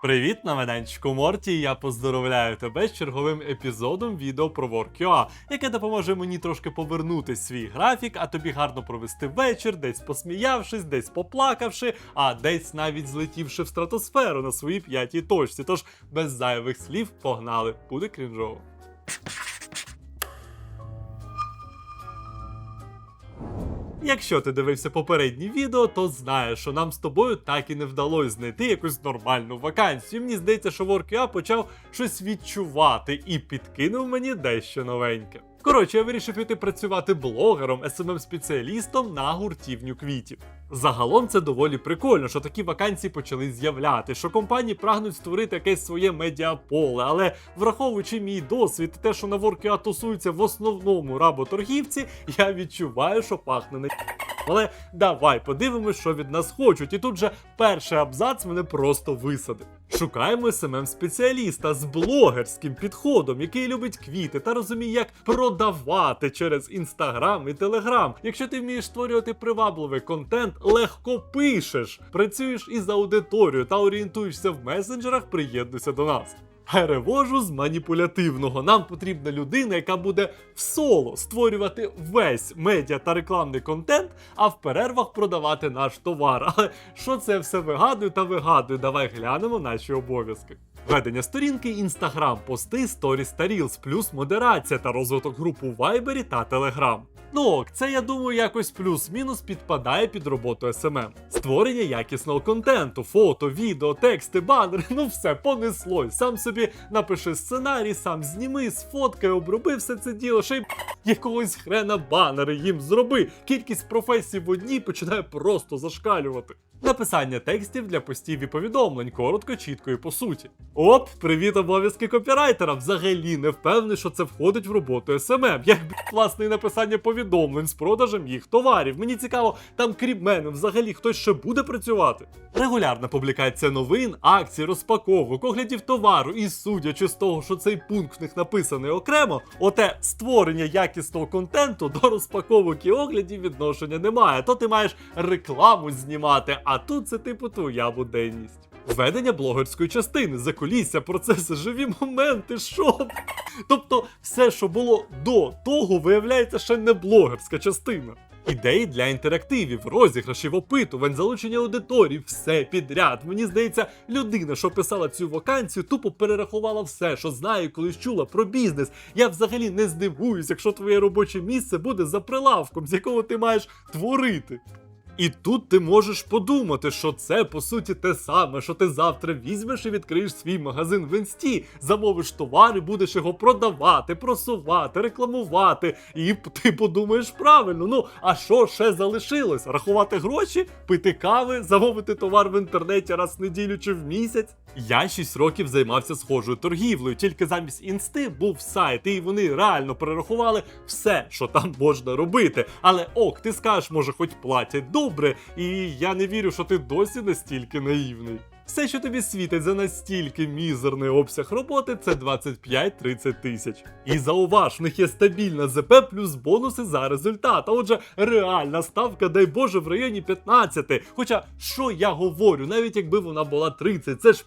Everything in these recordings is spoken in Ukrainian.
Привіт, на майданчику Морті. Я поздоровляю тебе з черговим епізодом відео про WorkUA, яке допоможе мені трошки повернути свій графік, а тобі гарно провести вечір, десь посміявшись, десь поплакавши, а десь навіть злетівши в стратосферу на своїй п'ятій точці. Тож без зайвих слів погнали, буде крінжово. Якщо ти дивився попередні відео, то знаєш, що нам з тобою так і не вдалося знайти якусь нормальну вакансію. Мені здається, що WorkUA почав щось відчувати і підкинув мені дещо новеньке. Коротше, я вирішив піти працювати блогером, smm спеціалістом на гуртівню квітів. Загалом це доволі прикольно, що такі вакансії почали з'являти, що компанії прагнуть створити якесь своє медіаполе, але враховуючи мій досвід, те, що на WorkUA тусуються в основному работоргівці, я відчуваю, що пахне не але давай подивимось, що від нас хочуть. І тут же перший абзац мене просто висадив. Шукаємо смм спеціаліста з блогерським підходом, який любить квіти та розуміє, як продавати через інстаграм і телеграм. Якщо ти вмієш створювати привабливий контент, легко пишеш, працюєш із аудиторією та орієнтуєшся в месенджерах, приєднуйся до нас. Перевожу з маніпулятивного. Нам потрібна людина, яка буде в соло створювати весь медіа та рекламний контент, а в перервах продавати наш товар. Але що це все вигадую та вигадую? Давай глянемо наші обов'язки. Ведення сторінки, інстаграм, пости, сторіс та рілс, плюс модерація та розвиток груп у Вайбері та Телеграм. Ну ок, це я думаю якось плюс-мінус підпадає під роботу SMM. Створення якісного контенту, фото, відео, тексти, банери, ну все понеслось. Сам собі напиши сценарій, сам зніми, сфоткай, оброби все це діло, ще й якогось хрена банери їм зроби. Кількість професій в одній починає просто зашкалювати. Написання текстів для постів і повідомлень, коротко, чітко і по суті. Оп, привіт, обов'язки копірайтера. Взагалі не впевнений, що це входить в роботу SMM. Як власне і написання повідомлень з продажем їх товарів. Мені цікаво, там крім мене, взагалі хтось ще буде працювати. Регулярна публікація новин, акцій, розпаковок, оглядів товару, і судячи з того, що цей пункт в них написаний окремо, оте створення якісного контенту до розпаковок і оглядів відношення немає. То ти маєш рекламу знімати, а тут це типу твоя буденність. Ведення блогерської частини, закулісся, процеси, живі моменти, що? Тобто, все, що було до того, виявляється ще не блогерська частина. Ідеї для інтерактивів, розіграшів, опитувань, залучення аудиторії, все підряд. Мені здається, людина, що писала цю вакансію, тупо перерахувала все, що знає, колись чула про бізнес. Я взагалі не здивуюсь, якщо твоє робоче місце буде за прилавком, з якого ти маєш творити. І тут ти можеш подумати, що це по суті те саме, що ти завтра візьмеш і відкриєш свій магазин в інсті, замовиш товар і будеш його продавати, просувати, рекламувати. І ти подумаєш правильно. Ну а що ще залишилось? Рахувати гроші, пити кави, замовити товар в інтернеті раз в неділю чи в місяць. Я 6 років займався схожою торгівлею, тільки замість інсти був сайт, і вони реально перерахували все, що там можна робити. Але ок, ти скажеш, може, хоч платять добре, і я не вірю, що ти досі настільки наївний. Все, що тобі світить за настільки мізерний обсяг роботи, це 25-30 тисяч. І зауваж, в них є стабільна ЗП плюс бонуси за результат. А отже, реальна ставка, дай Боже, в районі 15. Хоча, що я говорю, навіть якби вона була 30, це ж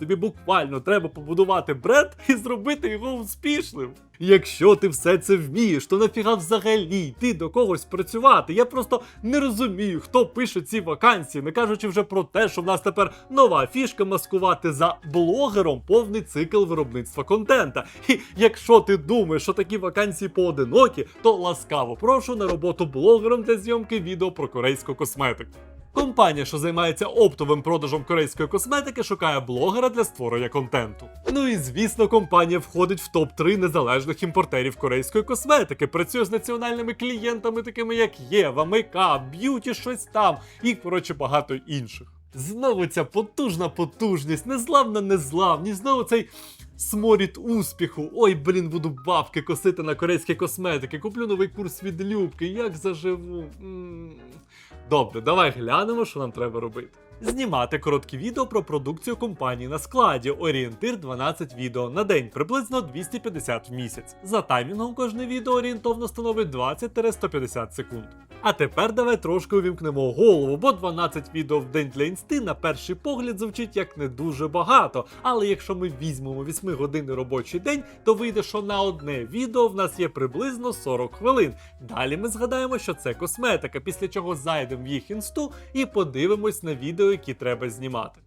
тобі буквально треба побудувати бренд і зробити його успішним. Якщо ти все це вмієш, то нафіга взагалі йти до когось працювати? Я просто не розумію, хто пише ці вакансії, не кажучи вже про те, що в нас тепер нова фішка маскувати за блогером повний цикл виробництва контента. І якщо ти думаєш, що такі вакансії поодинокі, то ласкаво прошу на роботу блогером для зйомки відео про корейську косметику. Компанія, що займається оптовим продажем корейської косметики, шукає блогера для створення контенту. Ну і звісно, компанія входить в топ-3 незалежних імпортерів корейської косметики, працює з національними клієнтами, такими як Єва, Мейкап, Б'юті, щось там, і коротше багато інших. Знову ця потужна потужність, незламна незламність, знову цей сморід успіху. Ой, блін, буду бабки косити на корейські косметики. Куплю новий курс від Любки, як заживу. М. Добре, давай глянемо, що нам треба робити. Знімати короткі відео про продукцію компанії на складі. Орієнтир 12 відео на день, приблизно 250 в місяць. За таймінгом кожне відео орієнтовно становить 20-150 секунд. А тепер давай трошки увімкнемо голову, бо 12 відео в день для інсти на перший погляд звучить як не дуже багато. Але якщо ми візьмемо 8 годинний робочий день, то вийде, що на одне відео в нас є приблизно 40 хвилин. Далі ми згадаємо, що це косметика, після чого зайдемо в їх інсту і подивимось на відео, які треба знімати.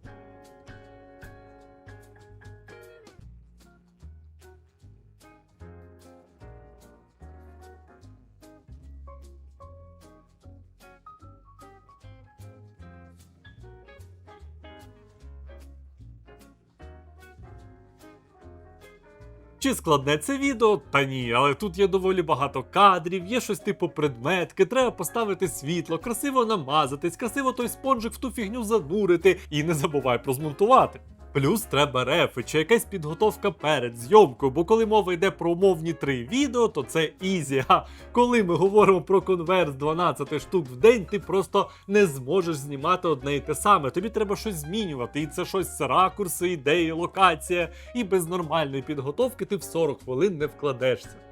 Складне це відео? Та ні, але тут є доволі багато кадрів, є щось типу предметки, треба поставити світло, красиво намазатись, красиво той спонжик в ту фігню занурити і не забувай про змонтувати. Плюс треба рефи чи якась підготовка перед зйомкою, бо коли мова йде про умовні три відео, то це ізі. А коли ми говоримо про конверт з 12 штук в день, ти просто не зможеш знімати одне і те саме. Тобі треба щось змінювати. І це щось ракурси, ідеї, локація. І без нормальної підготовки ти в 40 хвилин не вкладешся.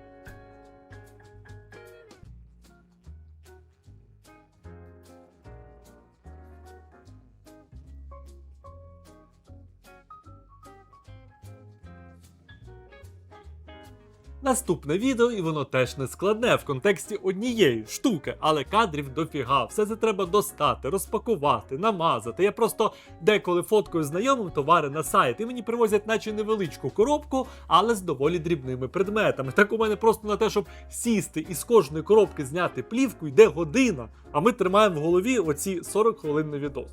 Наступне відео, і воно теж не складне в контексті однієї штуки, але кадрів дофіга. Все це треба достати, розпакувати, намазати. Я просто деколи фоткою знайомим товари на сайт, і мені привозять, наче невеличку коробку, але з доволі дрібними предметами. Так у мене просто на те, щоб сісти і з кожної коробки зняти плівку, йде година. А ми тримаємо в голові оці 40 хвилин на відос.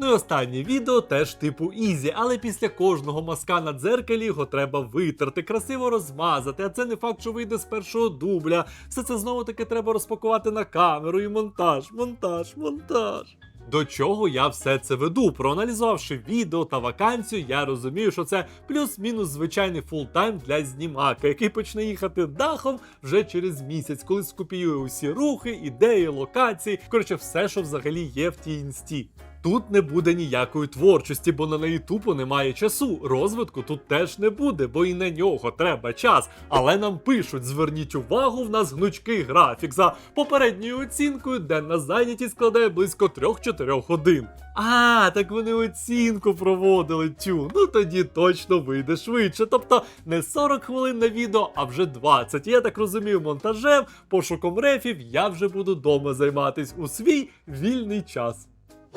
Ну і останнє відео теж типу ізі, але після кожного маска на дзеркалі його треба витерти, красиво розмазати, а це не факт, що вийде з першого дубля. Все це знову таки треба розпакувати на камеру і монтаж, монтаж, монтаж. До чого я все це веду? Проаналізувавши відео та вакансію, я розумію, що це плюс-мінус звичайний фултайм для знімака, який почне їхати дахом вже через місяць, коли скопіює усі рухи, ідеї, локації, коротше, все, що взагалі є в тій інсті. Тут не буде ніякої творчості, бо на неї тупо немає часу. Розвитку тут теж не буде, бо і на нього треба час. Але нам пишуть: зверніть увагу, в нас гнучкий графік за попередньою оцінкою, денна зайнятість складає близько 3-4 годин. А, так вони оцінку проводили тю. Ну тоді точно вийде швидше. Тобто не 40 хвилин на відео, а вже 20. Я так розумію, монтажем, пошуком рефів я вже буду дома займатись у свій вільний час.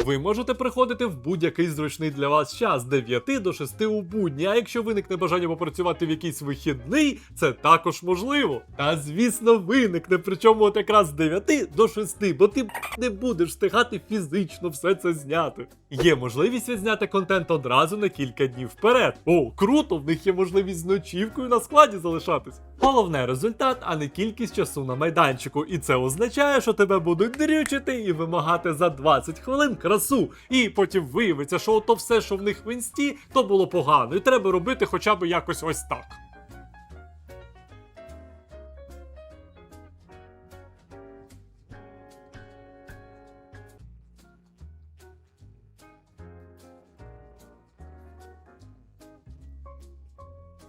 Ви можете приходити в будь-який зручний для вас час з 9 до 6 у будні. А якщо виникне бажання попрацювати в якийсь вихідний, це також можливо. Та звісно, виникне, причому от якраз з 9 до 6, бо ти не будеш встигати фізично все це зняти. Є можливість відзняти контент одразу на кілька днів вперед. О, круто! В них є можливість з ночівкою на складі залишатись. Головне результат, а не кількість часу на майданчику. І це означає, що тебе будуть дрючити і вимагати за 20 хвилин красу. І потім виявиться, що ото все, що в них в інсті, то було погано, і треба робити хоча б якось ось так.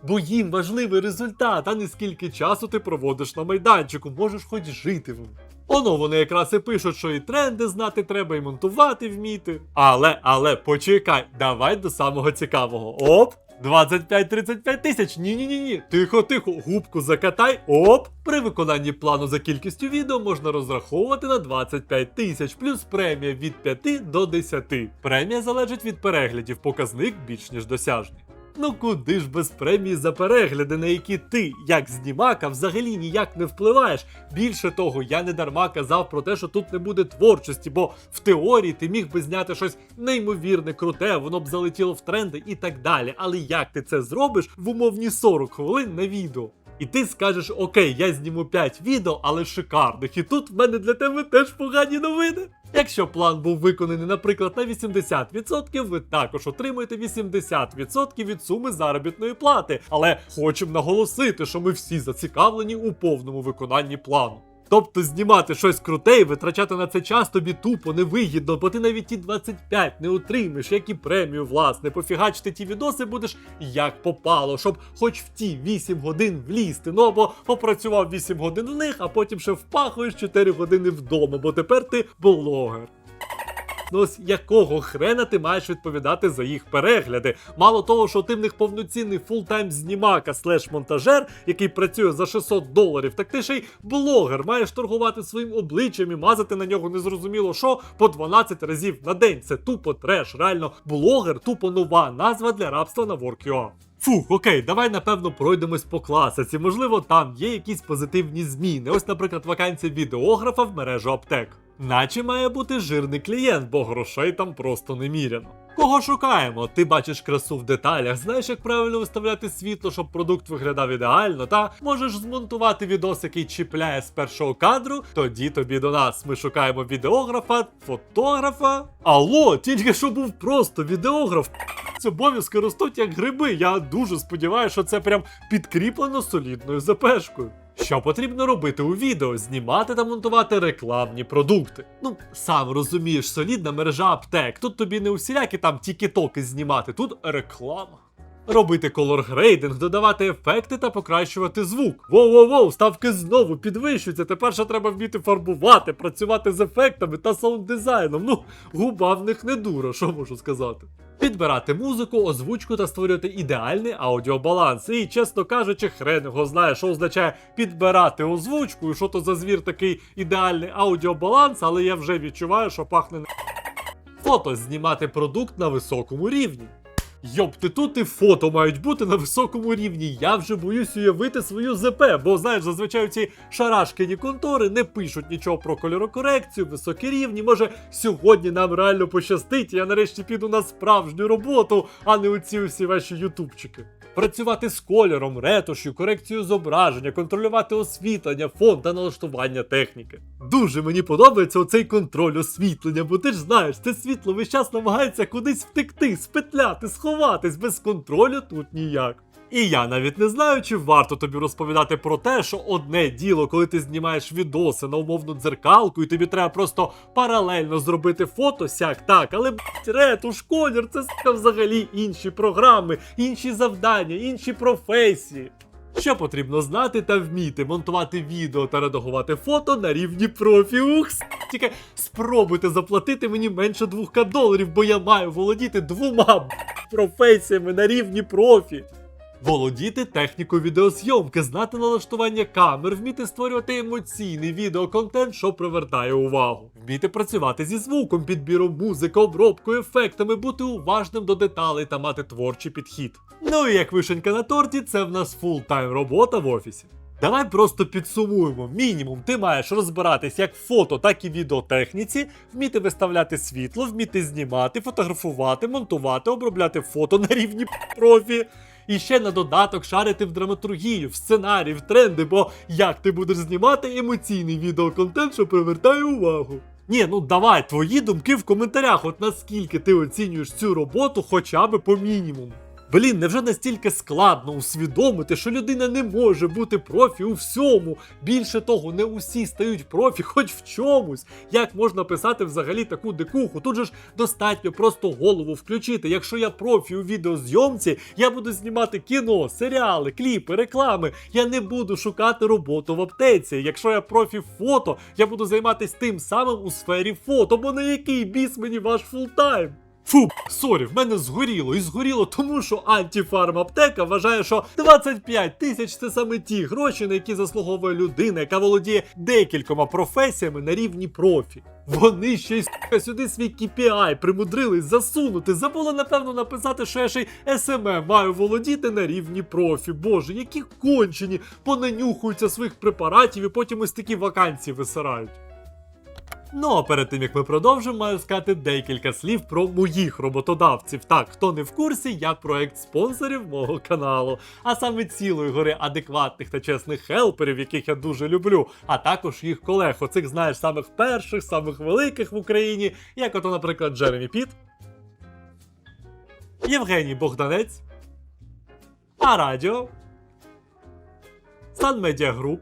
Бо їм важливий результат, а не скільки часу ти проводиш на майданчику, можеш хоч жити в. Оно вони якраз і пишуть, що і тренди знати треба, і монтувати вміти. Але, але, почекай, давай до самого цікавого. Оп! 25-35 тисяч. Ні-ні-ні. ні Тихо, тихо, губку закатай. Оп! При виконанні плану за кількістю відео можна розраховувати на 25 тисяч, плюс премія від 5 до 10. Премія залежить від переглядів, показник більш ніж досяжний. Ну куди ж без премії за перегляди, на які ти, як знімака, взагалі ніяк не впливаєш. Більше того, я не дарма казав про те, що тут не буде творчості, бо в теорії ти міг би зняти щось неймовірне, круте, воно б залетіло в тренди і так далі. Але як ти це зробиш в умовні 40 хвилин на відео? І ти скажеш, окей, я зніму 5 відео, але шикарних. І тут в мене для тебе теж погані новини. Якщо план був виконаний, наприклад, на 80%, ви також отримуєте 80% від суми заробітної плати. Але хочемо наголосити, що ми всі зацікавлені у повному виконанні плану. Тобто знімати щось круте і витрачати на це час тобі тупо невигідно, бо ти навіть ті 25 не отримаєш, як і премію, власне. Пофігачити ті відоси будеш як попало, щоб хоч в ті 8 годин влізти. Ну або попрацював 8 годин в них, а потім ще впахуєш 4 години вдома, бо тепер ти блогер. Ну ось якого хрена ти маєш відповідати за їх перегляди? Мало того, що ти в них повноцінний фултайм знімака слеш монтажер, який працює за 600 доларів, так ти ще й блогер, маєш торгувати своїм обличчям і мазати на нього незрозуміло що по 12 разів на день. Це тупо треш. Реально, блогер тупо нова назва для рабства на Work.ua. Фух, окей, давай напевно пройдемось по класиці. Можливо, там є якісь позитивні зміни. Ось, наприклад, вакансія відеографа в мережу аптек. Наче має бути жирний клієнт, бо грошей там просто неміряно. Кого шукаємо? Ти бачиш красу в деталях, знаєш, як правильно виставляти світло, щоб продукт виглядав ідеально, та можеш змонтувати відос, який чіпляє з першого кадру. Тоді тобі до нас. Ми шукаємо відеографа, фотографа. Алло, тільки що був просто відеограф. Ці обов'язки ростуть як гриби. Я дуже сподіваюся, що це прям підкріплено солідною запешкою. Що потрібно робити у відео? Знімати та монтувати рекламні продукти. Ну, сам розумієш, солідна мережа аптек. Тут тобі не усілякі там тікі-токи знімати, тут реклама. Робити колор-грейдинг, додавати ефекти та покращувати звук. Воу-воу-воу, ставки знову підвищуються. Тепер ще треба вміти фарбувати, працювати з ефектами та саунд-дизайном. Ну, губа в них не дура, що можу сказати. Підбирати музику, озвучку та створювати ідеальний аудіобаланс. І, чесно кажучи, хрен його знає, що означає підбирати озвучку, і що то за звір такий ідеальний аудіобаланс, але я вже відчуваю, що пахне фото знімати продукт на високому рівні. Йопти, тут і фото мають бути на високому рівні. Я вже боюсь уявити свою ЗП, бо знаєш, зазвичай ці шарашкині контори не пишуть нічого про кольорокорекцію, високі рівні. Може, сьогодні нам реально пощастить, я нарешті піду на справжню роботу, а не оці усі ваші ютубчики. Працювати з кольором, ретушю, корекцією зображення, контролювати освітлення, фон та налаштування техніки. Дуже мені подобається оцей контроль освітлення, бо ти ж знаєш, це світло весь час намагається кудись втекти, спетляти, сховатись без контролю тут ніяк. І я навіть не знаю, чи варто тобі розповідати про те, що одне діло, коли ти знімаєш відоси на умовну дзеркалку, і тобі треба просто паралельно зробити фото сяк так, але блять, ретуш, колір, це взагалі інші програми, інші завдання, інші професії. Що потрібно знати та вміти монтувати відео та редагувати фото на рівні профі. Ух, тільки спробуйте заплатити мені менше 2к доларів, бо я маю володіти двома професіями на рівні профі. Володіти технікою відеозйомки, знати налаштування камер, вміти створювати емоційний відеоконтент, що привертає увагу, вміти працювати зі звуком, підбіром музики, обробкою, ефектами, бути уважним до деталей та мати творчий підхід. Ну і як вишенька на торті, це в нас фултайм робота в офісі. Давай просто підсумуємо. Мінімум, ти маєш розбиратись як в фото, так і відеотехніці, вміти виставляти світло, вміти знімати, фотографувати, монтувати, обробляти фото на рівні профі. І ще на додаток шарити в драматургію, в сценарій, в тренди, бо як ти будеш знімати емоційний відеоконтент, що привертає увагу. Ні, ну давай твої думки в коментарях, от наскільки ти оцінюєш цю роботу хоча б по мінімуму. Блін, невже настільки складно усвідомити, що людина не може бути профі у всьому. Більше того, не усі стають профі, хоч в чомусь. Як можна писати взагалі таку дикуху? Тут же ж достатньо просто голову включити. Якщо я профі у відеозйомці, я буду знімати кіно, серіали, кліпи, реклами. Я не буду шукати роботу в аптеці. Якщо я профі фото, я буду займатися тим самим у сфері фото, бо на який біс мені ваш фултайм? Фу, сорі, в мене згоріло і згоріло, тому що антифармаптека вважає, що 25 тисяч це саме ті гроші, на які заслуговує людина, яка володіє декількома професіями на рівні профі. Вони ще й сюди свій KPI примудрились засунути. Забули, напевно, написати, що я ще й SMM маю володіти на рівні профі. Боже, які кончені понанюхуються своїх препаратів і потім ось такі вакансії висирають. Ну а перед тим як ми продовжимо, маю сказати декілька слів про моїх роботодавців. Так, хто не в курсі, я проект спонсорів мого каналу, а саме цілої гори адекватних та чесних хелперів, яких я дуже люблю, а також їх колег, оцих знаєш самих перших, самих великих в Україні, як ото, наприклад, Джеремі Піт, Євгеній Богданець, Арадіо, Сан Медіа Груп,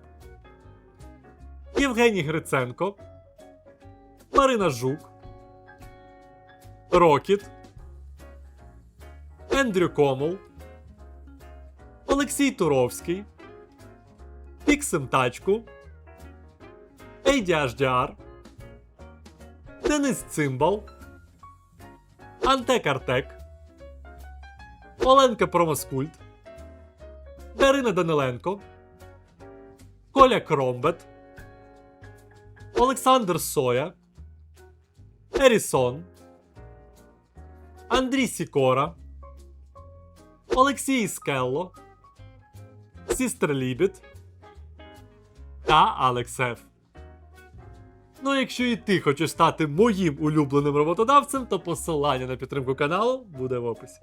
Євгеній Гриценко, Марина Жук, Рокіт, Ендрю Комол, Олексій Туровський, Піксим Тачку, HDR, Денис Цимбал, Антек Артек, Оленка Промоскульт, Дарина Даниленко, Коля Кромбет, Олександр Соя, Ерісон, Андрій Сікора, Олексій Скелло, Сістер Лібіт та Алексеф. Ну, якщо і ти хочеш стати моїм улюбленим роботодавцем, то посилання на підтримку каналу буде в описі.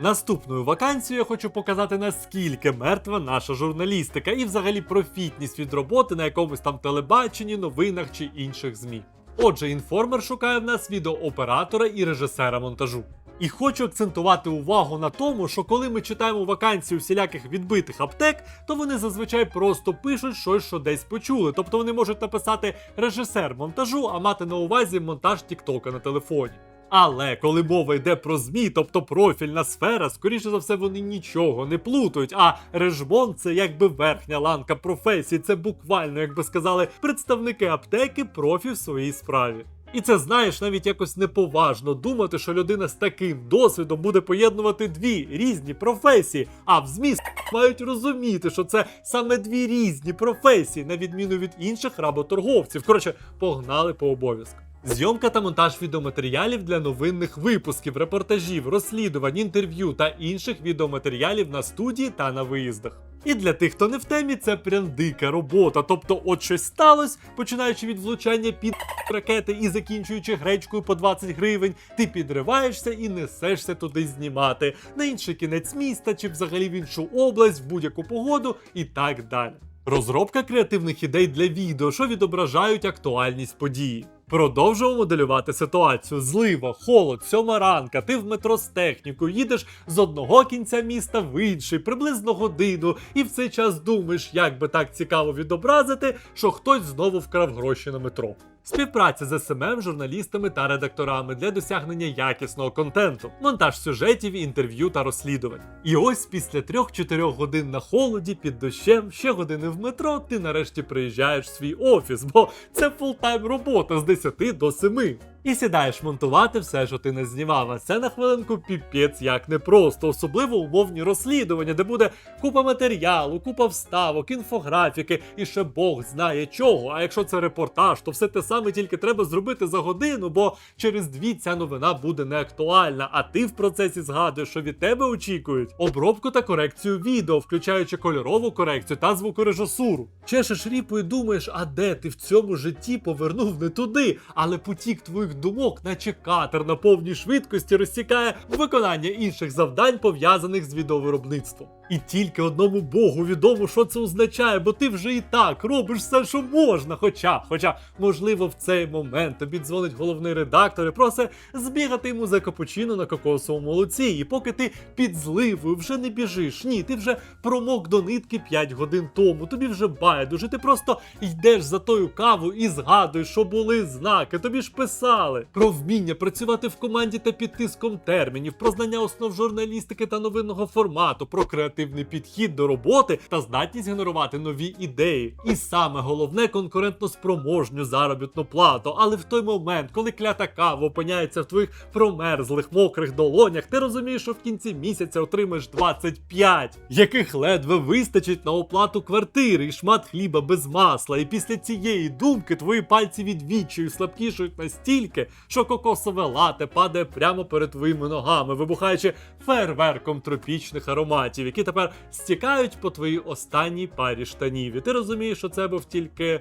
Наступною вакансією я хочу показати, наскільки мертва наша журналістика і взагалі профітність від роботи на якомусь там телебаченні, новинах чи інших ЗМІ. Отже, інформер шукає в нас відеооператора і режисера монтажу. І хочу акцентувати увагу на тому, що коли ми читаємо вакансії всіляких відбитих аптек, то вони зазвичай просто пишуть щось, що десь почули. Тобто вони можуть написати режисер монтажу, а мати на увазі монтаж Тіктока на телефоні. Але коли мова йде про ЗМІ, тобто профільна сфера, скоріше за все, вони нічого не плутають. А режмон це якби верхня ланка професії. Це буквально, як би сказали, представники аптеки профі в своїй справі. І це знаєш навіть якось неповажно думати, що людина з таким досвідом буде поєднувати дві різні професії. А в ЗМІ мають розуміти, що це саме дві різні професії, на відміну від інших работорговців. Коротше, погнали по обов'язку. Зйомка та монтаж відеоматеріалів для новинних випусків, репортажів, розслідувань, інтерв'ю та інших відеоматеріалів на студії та на виїздах. І для тих, хто не в темі, це прям дика робота. Тобто, от щось сталося, починаючи від влучання під ракети і закінчуючи гречкою по 20 гривень, ти підриваєшся і несешся туди знімати на інший кінець міста чи взагалі в іншу область, в будь-яку погоду і так далі. Розробка креативних ідей для відео, що відображають актуальність події. Продовжуємо моделювати ситуацію. Злива, холод, сьома ранка, ти в метро з технікою, їдеш з одного кінця міста в інший, приблизно годину, і в цей час думаєш, як би так цікаво відобразити, що хтось знову вкрав гроші на метро. Співпраця з СММ, журналістами та редакторами для досягнення якісного контенту, монтаж сюжетів, інтерв'ю та розслідувань. І ось після 3-4 годин на холоді під дощем, ще години в метро, ти нарешті приїжджаєш в свій офіс, бо це фултайм робота з 10 до 7. І сідаєш монтувати все, що ти не знімав. А це на хвилинку піпець як непросто, особливо умовні розслідування, де буде купа матеріалу, купа вставок, інфографіки і ще Бог знає чого. А якщо це репортаж, то все те саме тільки треба зробити за годину, бо через дві ця новина буде не актуальна. А ти в процесі згадуєш, що від тебе очікують обробку та корекцію відео, включаючи кольорову корекцію та звукорежисуру. Чешеш ріпу і думаєш, а де ти в цьому житті повернув не туди, але потік твоїх думок, наче катер на повній швидкості розсікає виконання інших завдань, пов'язаних з відеовиробництвом. І тільки одному Богу відомо, що це означає, бо ти вже і так робиш все, що можна. Хоча, хоча, можливо, в цей момент тобі дзвонить головний редактор і просить збігати йому за капучино на кокосовому молоці. І поки ти під зливою вже не біжиш, ні, ти вже промок до нитки 5 годин тому. Тобі вже байдуже, ти просто йдеш за тою кавою і згадуєш, що були знаки. Тобі ж писали про вміння працювати в команді та під тиском термінів, про знання основ журналістики та новинного формату, про креативний підхід до роботи та здатність генерувати нові ідеї. І саме головне конкурентно спроможню заробітну плату. Але в той момент, коли клята кава опиняється в твоїх промерзлих мокрих долонях, ти розумієш, що в кінці місяця отримаєш 25, яких ледве вистачить на оплату квартири і шмат хліба без масла. І після цієї думки твої пальці від відчаю слабкішають настільки, що кокосове лате падає прямо перед твоїми ногами, вибухаючи фейерверком тропічних ароматів, які тепер стікають по твоїй останній парі штанів. І ти розумієш, що це був тільки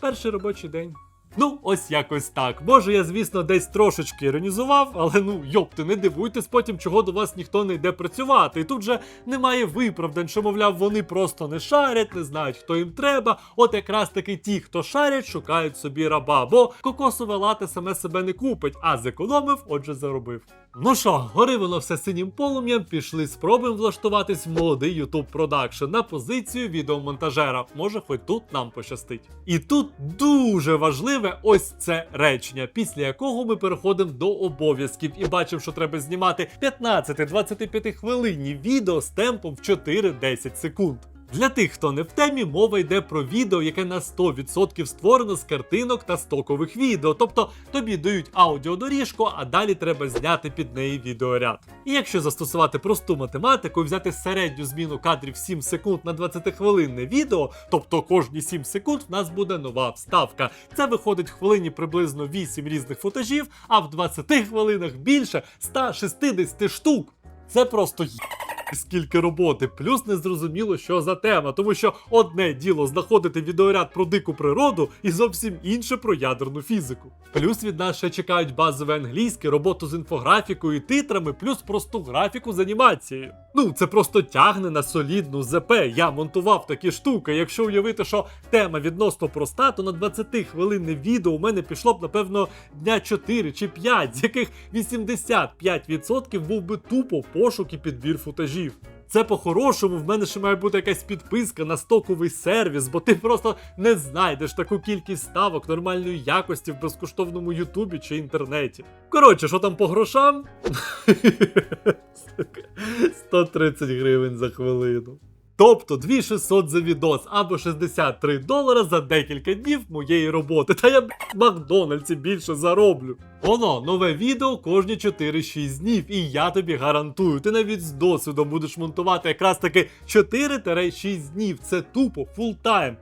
перший робочий день. Ну, ось якось так. Може, я, звісно, десь трошечки іронізував, але ну йопти, не дивуйтесь потім, чого до вас ніхто не йде працювати. І тут же немає виправдань, що, мовляв, вони просто не шарять, не знають, хто їм треба. От якраз таки ті, хто шарять, шукають собі раба, бо кокосове лате саме себе не купить, а зекономив, отже, заробив. Ну що, гори воно все синім полум'ям, пішли спробуємо влаштуватись в молодий YouTube продакшн на позицію відеомонтажера. Може, хоч тут нам пощастить. І тут дуже важливе ось це речення, після якого ми переходимо до обов'язків і бачимо, що треба знімати 15-25 хвилинні відео з темпом в 4-10 секунд. Для тих, хто не в темі, мова йде про відео, яке на 100% створено з картинок та стокових відео. Тобто тобі дають аудіодоріжку, а далі треба зняти під неї відеоряд. І якщо застосувати просту математику і взяти середню зміну кадрів 7 секунд на 20-хвилинне відео, тобто кожні 7 секунд в нас буде нова вставка. Це виходить в хвилині приблизно 8 різних футажів, а в 20 хвилинах більше 160 штук. Це просто скільки роботи, плюс незрозуміло, що за тема, тому що одне діло знаходити відеоряд про дику природу і зовсім інше про ядерну фізику. Плюс від нас ще чекають базове англійське, роботу з інфографікою і титрами, плюс просту графіку з анімацією. Ну, це просто тягне на солідну ЗП. Я монтував такі штуки. Якщо уявити, що тема відносно проста, то на 20 хвилинне відео у мене пішло б, напевно, дня 4 чи 5, з яких 85% був би тупо пошук і підбір футажів. Це по-хорошому, в мене ще має бути якась підписка на стоковий сервіс, бо ти просто не знайдеш таку кількість ставок нормальної якості в безкоштовному Ютубі чи інтернеті. Коротше, що там по грошам? 130 гривень за хвилину. Тобто 2600 за відос або 63 долара за декілька днів моєї роботи. Та я б, Макдональдсі більше зароблю. Воно, нове відео кожні 4-6 днів, і я тобі гарантую, ти навіть з досвідом будеш монтувати якраз таки 4-6 днів. Це тупо фултайм.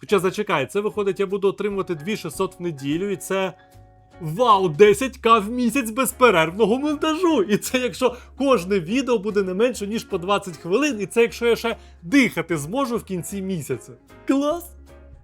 Хоча зачекай, це виходить, я буду отримувати 2600 в неділю, і це. Вау, 10к в місяць безперервного монтажу! І це якщо кожне відео буде не менше, ніж по 20 хвилин, і це якщо я ще дихати зможу в кінці місяця. Клас!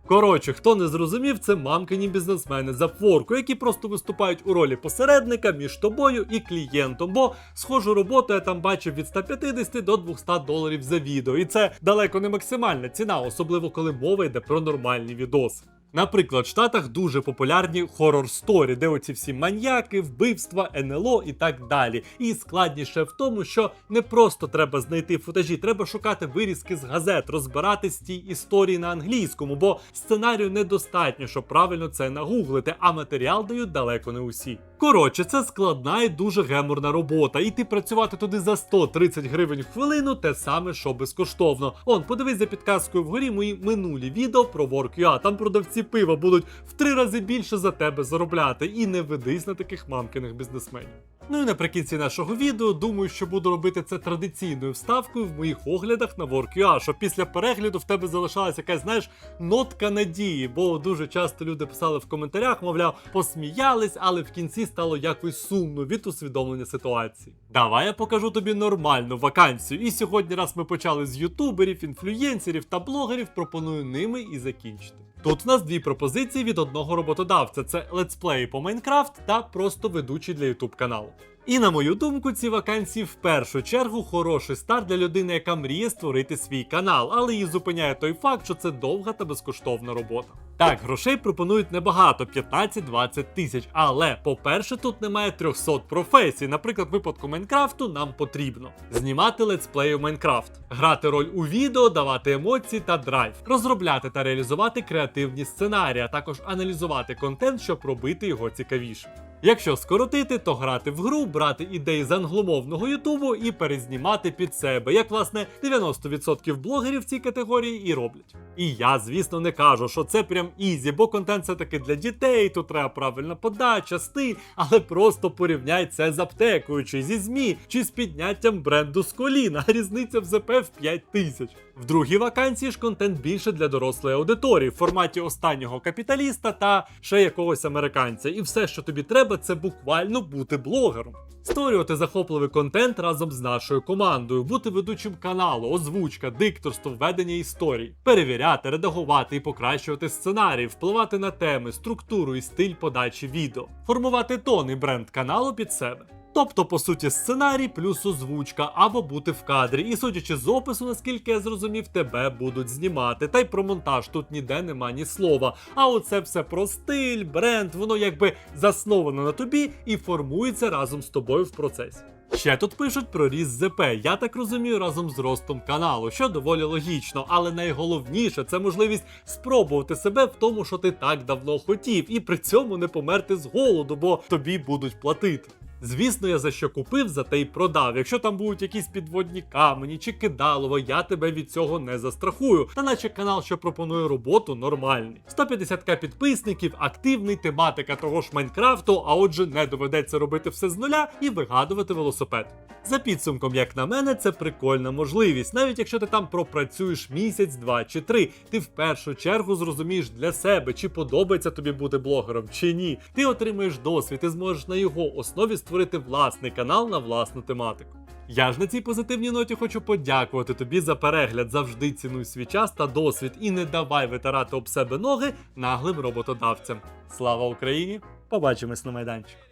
Коротше, хто не зрозумів, це мамкині бізнесмени з Upwork, які просто виступають у ролі посередника між тобою і клієнтом. Бо схожу роботу я там бачив від 150 до 200 доларів за відео. І це далеко не максимальна ціна, особливо коли мова йде про нормальні відоси. Наприклад, в Штатах дуже популярні хорор сторі, де оці всі маньяки, вбивства, НЛО і так далі. І складніше в тому, що не просто треба знайти футажі, треба шукати вирізки з газет, розбиратись в тій історії на англійському, бо сценарію недостатньо, щоб правильно це нагуглити, а матеріал дають далеко не усі. Коротше, це складна і дуже геморна робота. Іти працювати туди за 130 гривень в хвилину, те саме, що безкоштовно. Он, подивись за підказкою вгорі мої минулі відео про WorkUA. Там продавці пива будуть в три рази більше за тебе заробляти. І не ведись на таких мамкиних бізнесменів. Ну і наприкінці нашого відео думаю, що буду робити це традиційною вставкою в моїх оглядах на WorkUA, щоб після перегляду в тебе залишалася якась, знаєш, нотка надії, бо дуже часто люди писали в коментарях, мовляв, посміялись, але в кінці стало якось сумно від усвідомлення ситуації. Давай я покажу тобі нормальну вакансію. І сьогодні, раз ми почали з ютуберів, інфлюєнсерів та блогерів, пропоную ними і закінчити. Тут в нас дві пропозиції від одного роботодавця: це летсплеї по Майнкрафт та просто ведучий для Ютуб каналу. І на мою думку, ці вакансії в першу чергу хороший старт для людини, яка мріє створити свій канал, але її зупиняє той факт, що це довга та безкоштовна робота. Так, грошей пропонують небагато 15-20 тисяч. Але, по-перше, тут немає 300 професій. Наприклад, випадку Майнкрафту нам потрібно знімати летсплеї в Майнкрафт, грати роль у відео, давати емоції та драйв, розробляти та реалізувати креативні сценарії, а також аналізувати контент, щоб робити його цікавішим. Якщо скоротити, то грати в гру, брати ідеї з англомовного Ютубу і перезнімати під себе, як власне 90% блогерів в цій категорії і роблять. І я, звісно, не кажу, що це прям ізі, бо контент все таки для дітей, тут треба правильна подача, стиль, але просто порівняй це з аптекою, чи зі ЗМІ, чи з підняттям бренду з коліна. Різниця в ЗП в 5 тисяч. В другій вакансії ж контент більше для дорослої аудиторії в форматі останнього капіталіста та ще якогось американця. І все, що тобі треба, це буквально бути блогером. Створювати захопливий контент разом з нашою командою, бути ведучим каналу, озвучка, дикторство, ведення історій, перевіряти, редагувати і покращувати сценарій, впливати на теми, структуру і стиль подачі відео, формувати тон і бренд каналу під себе. Тобто, по суті, сценарій плюс озвучка або бути в кадрі, і судячи з опису, наскільки я зрозумів, тебе будуть знімати. Та й про монтаж тут ніде нема ні слова. А оце все про стиль, бренд, воно якби засновано на тобі і формується разом з тобою в процесі. Ще тут пишуть про ріст ЗП, я так розумію, разом з ростом каналу, що доволі логічно, але найголовніше це можливість спробувати себе в тому, що ти так давно хотів, і при цьому не померти з голоду, бо тобі будуть платити. Звісно, я за що купив, за те й продав. Якщо там будуть якісь підводні камені чи кидалово, я тебе від цього не застрахую. Та наче канал, що пропонує роботу, нормальний. 150к підписників, активний, тематика того ж Майнкрафту, а отже, не доведеться робити все з нуля і вигадувати велосипед. За підсумком, як на мене, це прикольна можливість. Навіть якщо ти там пропрацюєш місяць, два чи три, ти в першу чергу зрозумієш для себе, чи подобається тобі бути блогером, чи ні. Ти отримаєш досвід і зможеш на його основі створити власний канал на власну тематику. Я ж на цій позитивній ноті хочу подякувати тобі за перегляд. Завжди цінуй свій час та досвід і не давай витирати об себе ноги наглим роботодавцям. Слава Україні! Побачимось на майданчику.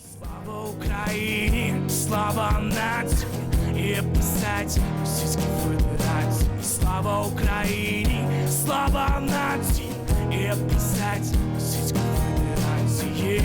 Слава Україні, слава нації і писать Російській Федерації. Слава Україні, слава нації і писать Російській Федерації.